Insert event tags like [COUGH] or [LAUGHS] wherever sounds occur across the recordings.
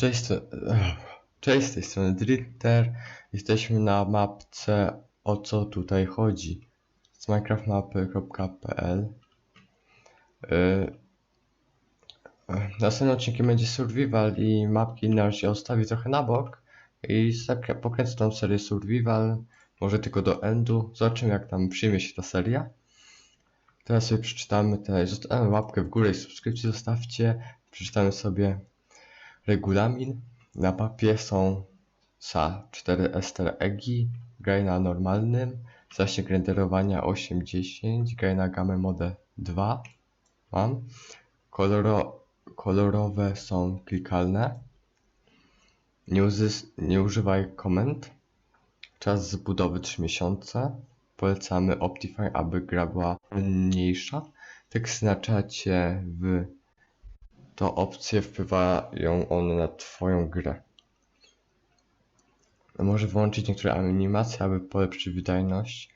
Cześć, cześć z tej strony Dritter. Jesteśmy na mapce o co tutaj chodzi z minecraftmapy.pl yy, Następnym odcinkiem będzie survival i mapki na razie odstawię trochę na bok i pokręcę tą serię survival, może tylko do endu. Zobaczymy jak tam przyjmie się ta seria. Teraz sobie przeczytamy te, zostawmy łapkę w górę i subskrypcję zostawcie. Przeczytamy sobie regulamin. Na mapie są SA 4 ester EGI, graj na normalnym, zasięg renderowania 8-10, graj na gamę mode 2 mam. Koloro, kolorowe są klikalne. Nie, uzys- nie używaj komend. Czas zbudowy 3 miesiące. Polecamy Optifine, aby gra była mniejsza. Teksty na czacie w to opcje wpływają one na Twoją grę. Może włączyć niektóre animacje, aby polepszyć wydajność.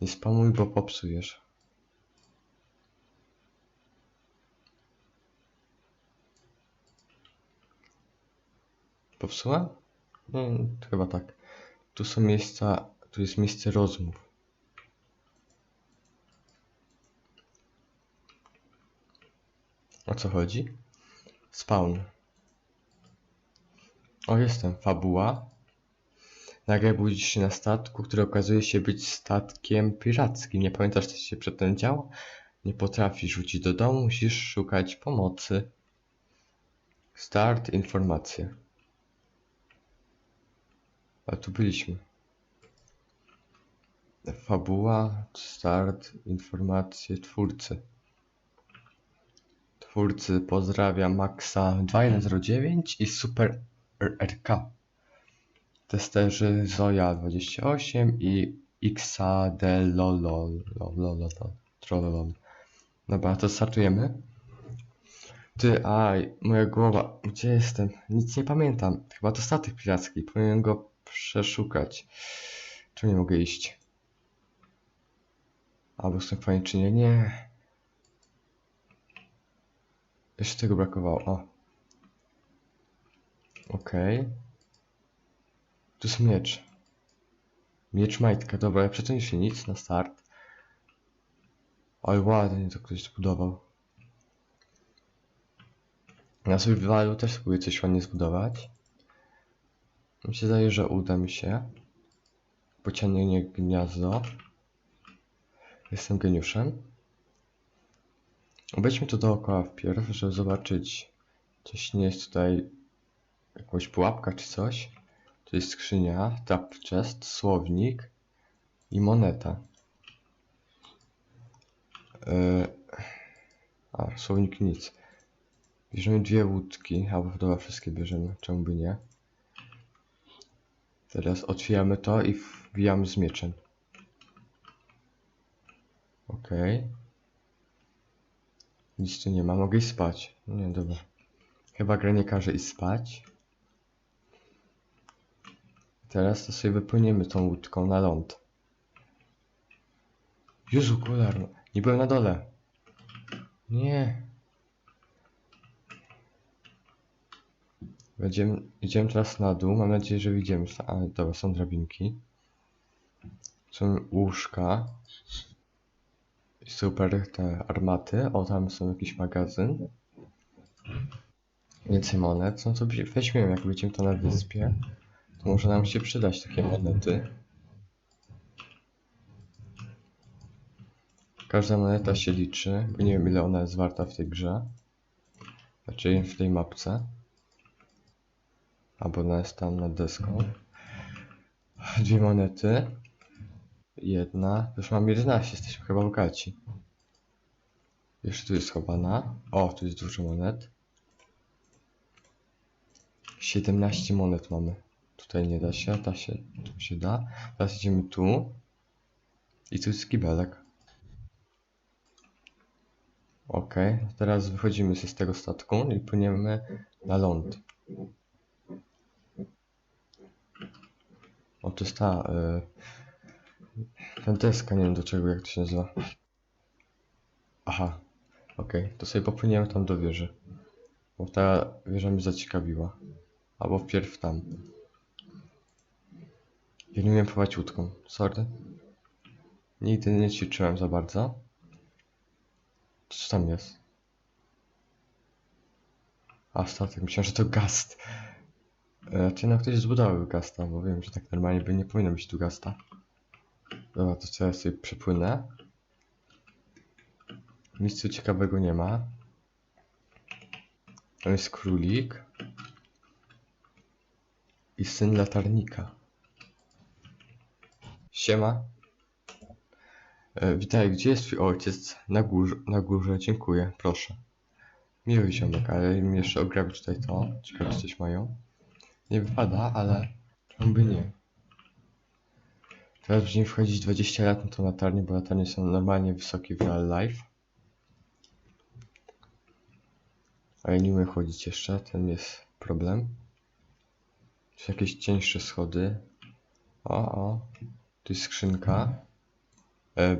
Nie spamuj, bo popsujesz. Popsułem? Nie, to chyba tak. Tu są miejsca, tu jest miejsce rozmów. O co chodzi? Spawn. O, jestem. Fabuła. Nagle budzisz się na statku, który okazuje się być statkiem pirackim. Nie pamiętasz, co się przedtem działo? Nie potrafisz wrócić do domu, musisz szukać pomocy. Start, informacje. A tu byliśmy. Fabuła, start, informacje, twórcy. Twórcy pozdrawiam Maxa 2109 i Super RK. Testerzy Zoja 28 i Xadelolol. Trollolol. Dobra, to startujemy. Ty, aj, moja głowa, gdzie jestem? Nic nie pamiętam. Chyba to statek piracki, powinienem go przeszukać. Tu nie mogę iść. Albo jestem czy nie? Nie. Jeszcze tego brakowało. O. Okej. Tu jest miecz. Miecz majtka. Dobra, ja przecież się nic na start. Ale ładnie to ktoś zbudował. Na survivalu też spróbuję coś ładnie zbudować. Mi się zdaje, że uda mi się. Pociągnięcie gniazdo. Jestem geniuszem. Obejdźmy to dookoła wpierw, żeby zobaczyć, coś nie jest tutaj jakąś pułapka czy coś. Tu jest skrzynia, tap chest, słownik i moneta. Yy... A, słownik nic. Bierzemy dwie łódki, albo dobra, wszystkie bierzemy, czemu by nie. Teraz otwieramy to i wbijamy z mieczem. Okej. Okay. Nic tu nie ma, mogę iść spać. Nie, dobra. Chyba gra nie każe iść spać. Teraz to sobie wypłyniemy tą łódką na ląd. Jezu, kolarno. Nie byłem na dole. Nie. Będziemy, idziemy teraz na dół. Mam nadzieję, że widzimy. A, dobra, są drabinki. Są łóżka. Super te armaty. O, tam są jakiś magazyn. Więcej monet. No to weźmiemy, jak będziemy to na wyspie. To może nam się przydać takie monety. Każda moneta się liczy, bo nie wiem ile ona jest warta w tej grze. Znaczy w tej mapce. Albo ona jest tam nad deską. Dwie monety. Jedna. Już mam 11, jesteśmy chyba bogaci. Jeszcze tu jest schowana. O, tu jest dużo monet. 17 monet mamy. Tutaj nie da się, ta się, tu się da. Teraz idziemy tu. I tu jest kibelek. Ok, teraz wychodzimy z tego statku i płyniemy na ląd. O, to jest ta... Y, deska, nie wiem do czego, jak to się nazywa. Aha, ok, to sobie popłyniemy tam do wieży. Bo ta wieża mnie zaciekawiła. Albo wpierw tam. Ja nie umiem pływać łódką, sorry. Nigdy nie ćwiczyłem za bardzo. Co tam jest? A, statek, myślałem, że to gast. E, Czy no ktoś zbudował gasta, bo wiem, że tak normalnie by nie powinno być tu gasta. Dobra, to co ja sobie przepłynę. Nic tu ciekawego nie ma. To jest królik. I syn latarnika. Siema. E, witaj, gdzie jest twój ojciec? Na górze, na górze, dziękuję, proszę. Miły ziomek, ale jeszcze ograbić tutaj to. Ciekawe, czy coś mają. Nie wypada, ale by nie? Teraz będziemy wchodzić 20 lat na tą latarnię, bo latarnie są normalnie wysokie w real life. A ja nie umiem chodzić jeszcze, ten jest problem. Czy jakieś cieńsze schody? O, o, tu jest skrzynka.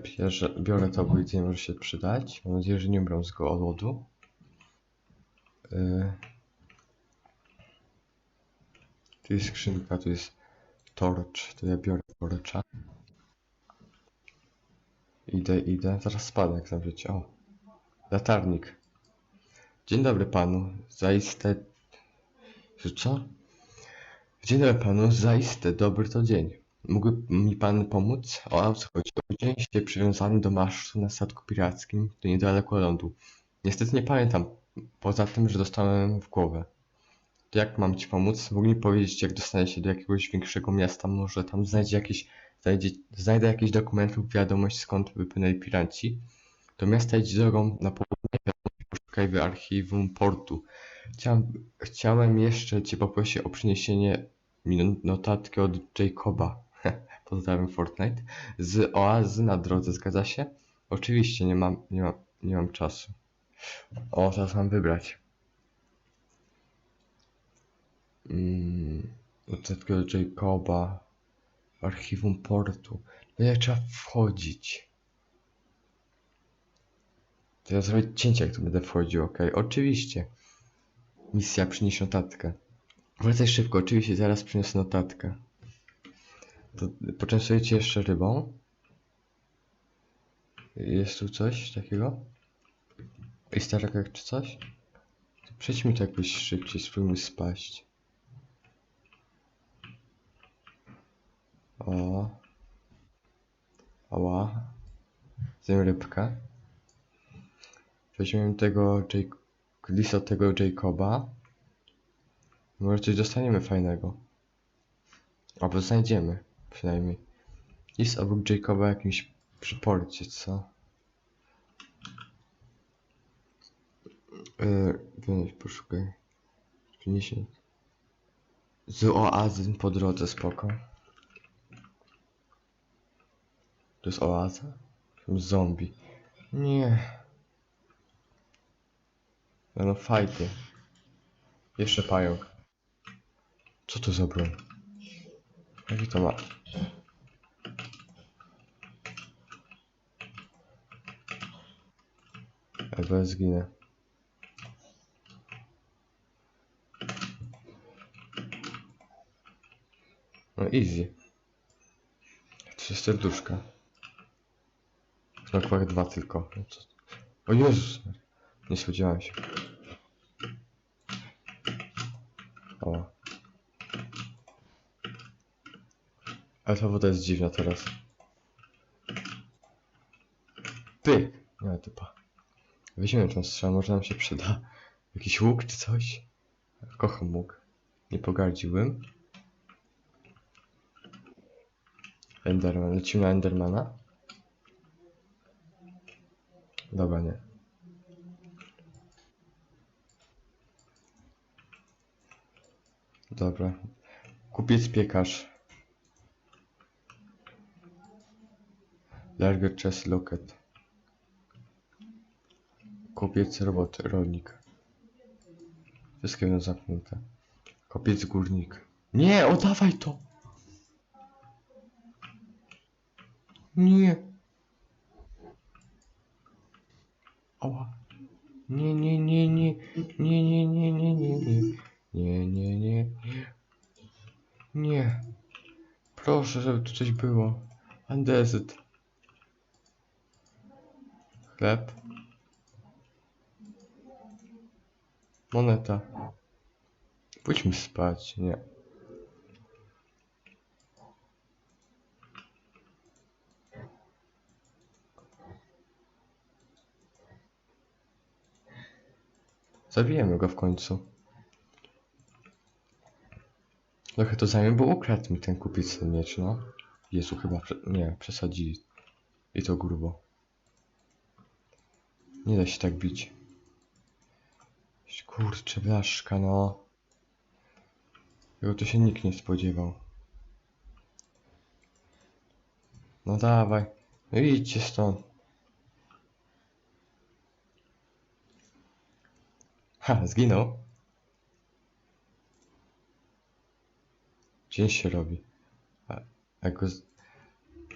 Bierze, biorę to, bo jedzenie może się przydać. Mam nadzieję, że nie umrą z głodu. E, tu jest skrzynka, tu jest torcz, to ja biorę torcza. Idę, idę, zaraz spadnę jak życie. O, latarnik. Dzień dobry panu, zaiste... Co? Dzień dobry panu, zaiste dobry to dzień. Mógłby mi pan pomóc? O, o co chodzi? Obudziłem się przywiązany do masztu na statku pirackim, tu niedaleko lądu. Niestety nie pamiętam, poza tym, że dostałem w głowę. Jak mam ci pomóc? Mógł mi powiedzieć, jak dostanę się do jakiegoś większego miasta, może tam znajdzie jakieś, znajdzie, znajdę jakieś dokumenty lub wiadomość, skąd wypłynęli piraci. Do miasta idź drogą na południe, poszukaj w archiwum portu. Chciałem, chciałem jeszcze cię poprosić o przyniesienie no- notatki od Jacoba. [LAUGHS] Pozdrawiam Fortnite. Z oazy na drodze, zgadza się? Oczywiście, nie mam, nie mam, nie mam czasu. O, teraz mam wybrać. Mm, Jacoba. Archiwum portu. No jak trzeba wchodzić? To ja zrobię cięcie, jak tu będę wchodził, ok? Oczywiście. Misja, przynieś notatkę. Wracaj szybko, oczywiście zaraz przyniosę notatkę. To poczęstuję cię jeszcze rybą. Jest tu coś takiego? I jak czy coś? Przejdźmy to jakoś szybciej, spróbujmy spaść. O. Ała. Zjem rybkę. Weźmiemy tego Jake... list od tego Jacoba. Może coś dostaniemy fajnego. Albo znajdziemy, przynajmniej. List obok Jacoba jakimś przyporcie, co? Yy, poszukaj. Przyniesie. Z oazy po drodze, spoko. To jest oaza? Zombie. Nie. No fajty. Jeszcze pająk. Co to za broń? Jaki to ma? Albo ja zginę. No easy. Trzy serduszka. Knockback dwa tylko. No? O Jezus! Nie spodziewałem się. O. Ale ta woda jest dziwna teraz. Pyk! Nie typa. Weźmiemy tą strzał, może nam się przyda. Jakiś łuk czy coś? Kocham łuk. Nie pogardziłbym. Enderman. Lecimy na Endermana? Dobra, nie. Dobra. Kupiec piekarz. Larger chest locket. Kupiec robot, rolnik. Wszystkie będą zamknięte. Kopiec górnik. Nie, oddawaj to! Nie. Nie, nie, nie. Nie. Proszę, żeby tu coś było. Andezyt. Chleb. Moneta. Pójdźmy spać, nie. Zabijemy go w końcu. Trochę to zajmie, bo ukradł mi ten kupiec ten miecz, no. Jezu, chyba, prze... nie, przesadzili. I to grubo. Nie da się tak bić. Kurczę, blaszka, no. Tego to się nikt nie spodziewał. No dawaj. No idźcie stąd. Ha, zginął. Dzień się robi. A jak go... z-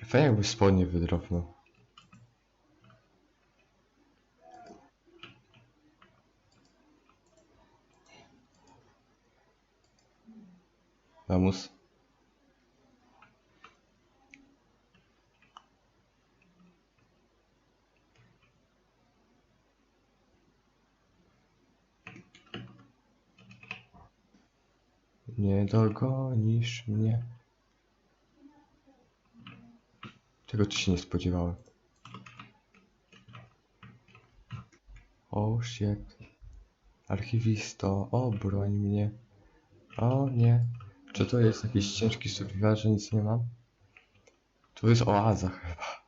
Fajnie jakby spodnie wydrofnął. Vamos. Nie dogonisz mnie. Tego tu się nie spodziewałem. O shit. Archiwisto, obroń mnie. O nie. Czy to jest jakiś ciężki survival, że nic nie mam? Tu jest oaza chyba.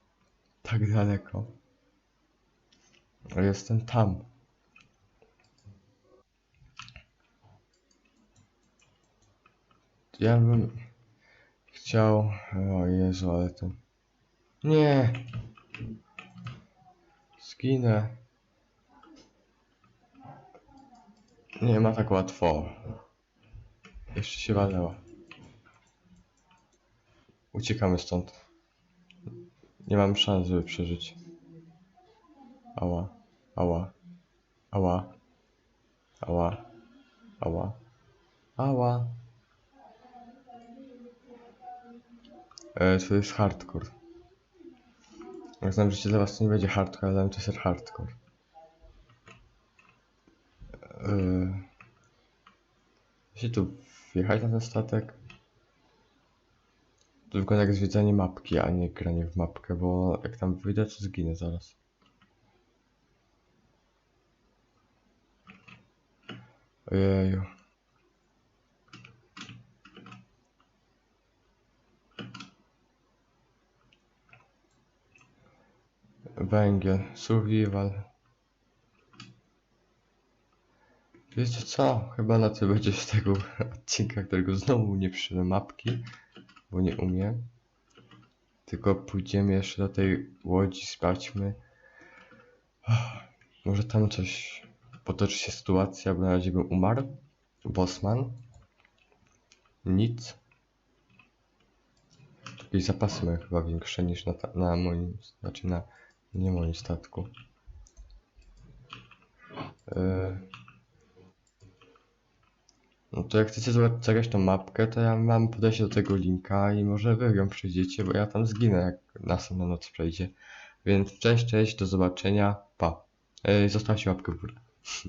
Tak daleko. Jestem tam. Ja bym chciał. O Jezu, ale to. Nie! Zginę. Nie ma tak łatwo. Jeszcze się walnęła. Uciekamy stąd. Nie mam szans, żeby przeżyć. Ała, ała, ała, ała, ała, ała. E, to jest hardcore. Jak znam życie dla was to nie będzie hardcore, ale dla mnie to jest hardcore. E, się tu wjechać na ten statek? To wygląda jak zwiedzanie mapki, a nie granie w mapkę, bo jak tam wyjdę, to zginę zaraz. Ojeju. Węgiel, survival. Wiecie co? Chyba na to będzie z tego odcinka, którego znowu nie przyszedłem mapki, bo nie umiem. Tylko pójdziemy jeszcze do tej łodzi, sprawdźmy. Może tam coś potoczy się sytuacja, bo na razie bym umarł. Bosman. Nic. Jakieś zapasy mają chyba większe niż na, na moim, znaczy na nie moim statku. Yy. No to jak chcecie zobaczyć tą mapkę, to ja mam podejście do tego linka i może wy ją przejdziecie, bo ja tam zginę jak następna noc przejdzie. Więc cześć, cześć, do zobaczenia, pa. Yy, zostawcie łapkę w górę. [LAUGHS]